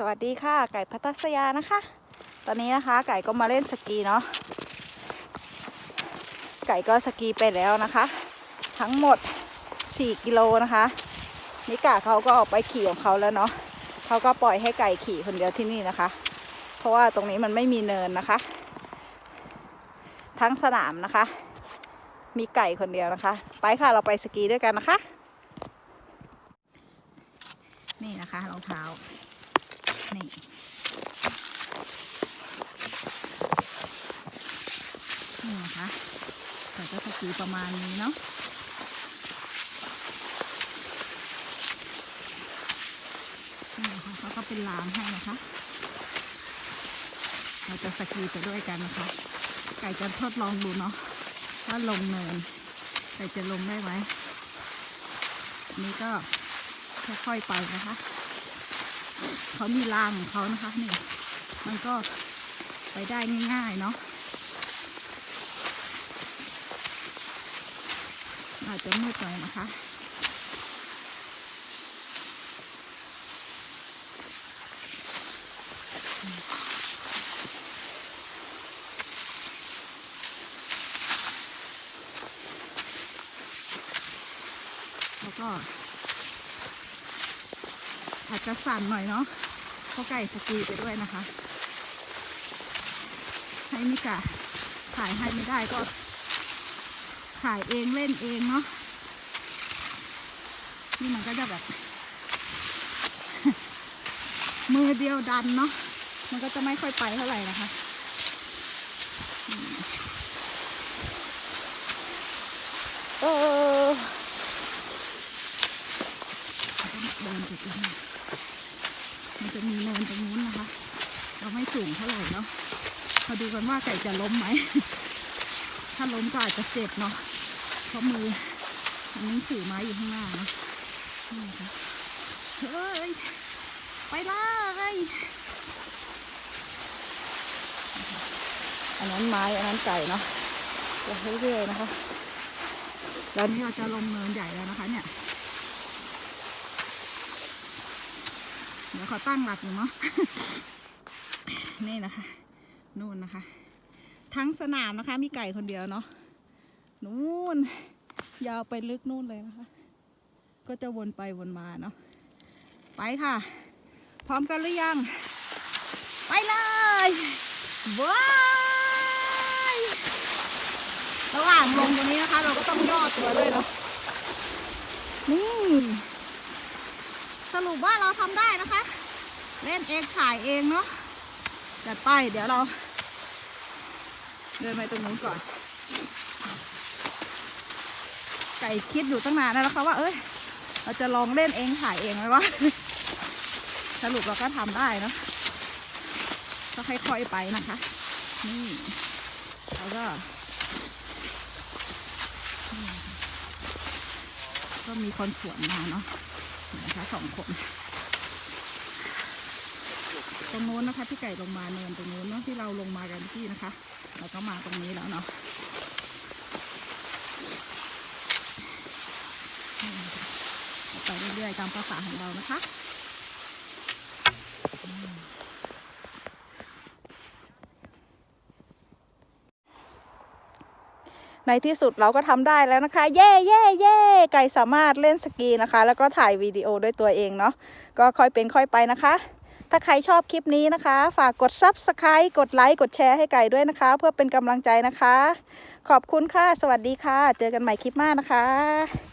สวัสดีค่ะ ไก่พัทสยานะคะ ตอนนี้นะคะ ไก่ก็มาเล่นสกีเนาะไก่ก็สกีไปแล้วนะคะ ทั้งหมด 4 กิโลนะคะนิกาเขาก็ออกไปขี่ของเขาแล้วเนาะเขาก็ปล่อยให้ไก่ขี่คนเดียวที่นี่นะคะ เพราะว่าตรงนี้มันไม่มีเนินนะคะ ทั้งสนามนะคะ มีไก่คนเดียวนะคะ ไปค่ะเราไปสกีด้วยกันนะคะ นี่นะคะรองเท้า นี่นี่นะคะแต่ก็สกีประมาณนี้เนาะนี่นะคะเขาก็เป็นรางให้นะคะ เราจะสกีไปด้วยกันนะคะ ไก่จะทดลองดูเนาะว่าลงเนินไก่จะลงได้ไหมนนี้ก็ค่อยๆไปนะคะ เขามีรางของเขานะคะนี่มันก็ไปได้ง่ายๆเนาะอาจจะมืดหน่อยนะคะแล้วก็ อาจจะสั่นหน่อยเนาะเพราะไก่สกีไปด้วยนะคะ ให้มิกะถ่ายให้ไม่ได้ก็ ถ่ายเองเล่นเองเนาะนี่มันก็จะแบบ มือเดียวดันเนาะมันก็จะไม่ค่อยไปเท่าไหร่นะคะอืมเออเดินไปตรงนี้ มันจะมีเนินตรงนู้นนะคะ เราไม่สูงเท่าไหร่เนาะมาดูกันว่าไก่จะล้มไหม ถ้าล้มก็อาจจะเจ็บเนาะ เพราะมืออันนี้ถือไม้อยู่ข้างหน้าเนาะนี่ค่ะ เฮ้ย ไปเลยอันนั้นไม้อันนั้นไก่เนาะจะเรื่อยๆนะคะ แล้วนี่เราจะลงเนินใหญ่แล้วนะคะเนี่ย ดี๋ยวขอตั้งหลักอยู่เนาะนี่นะคะ นู่นนะคะ ทั้งสนามนะคะ มีไก่คนเดียวเนาะนู่น ยาวไปลึกนู่นเลยนะคะ ก็จะวนไปวนมาเนาะไปค่ะ พร้อมกันหรือยัง ไปเลยว้ายระหว่างลงตรงนี้นะคะ เราก็ต้องย่อตัวด้วยเนาะนี่ รุปว่าเราทำได้นะคะ เล่นเองถ่ายเองเนาะจัดไปเดี๋ยวเรา เดินไปตรงนู้นก่อน ไก่คิดอยู่ตั้งนานแล้วนะคะว่า เอ้ย เราจะลองเล่นเองถ่ายเองไหมวะสรุปเราก็ทำได้เนอะก็ค่อยๆไปนะคะ นี่แล้วก็ก็มีคนสวนมาเนาะ นะคะสองคน ตรงนู้นนะคะที่ไก่ลงมาเนินตรงนู้นเนาะที่เราลงมากันที่นะคะ แล้วก็มาตรงนี้แล้วเนาะนี่นะคะไปเรื่อยๆตามภาษาของเรานะคะ ในที่สุดเราก็ทำได้แล้วนะคะ เย่เย่เย่ไก่สามารถเล่นสกีนะคะ แล้วก็ถ่ายวิดีโอด้วยตัวเองเนาะก็ค่อยเป็นค่อยไปนะคะ ถ้าใครชอบคลิปนี้นะคะ ฝากกด Subscribe กดไลค์กดแชร์ให้ไก่ด้วยนะคะ เพื่อเป็นกำลังใจนะคะ ขอบคุณค่ะ สวัสดีค่ะ เจอกันใหม่คลิปหน้านะคะ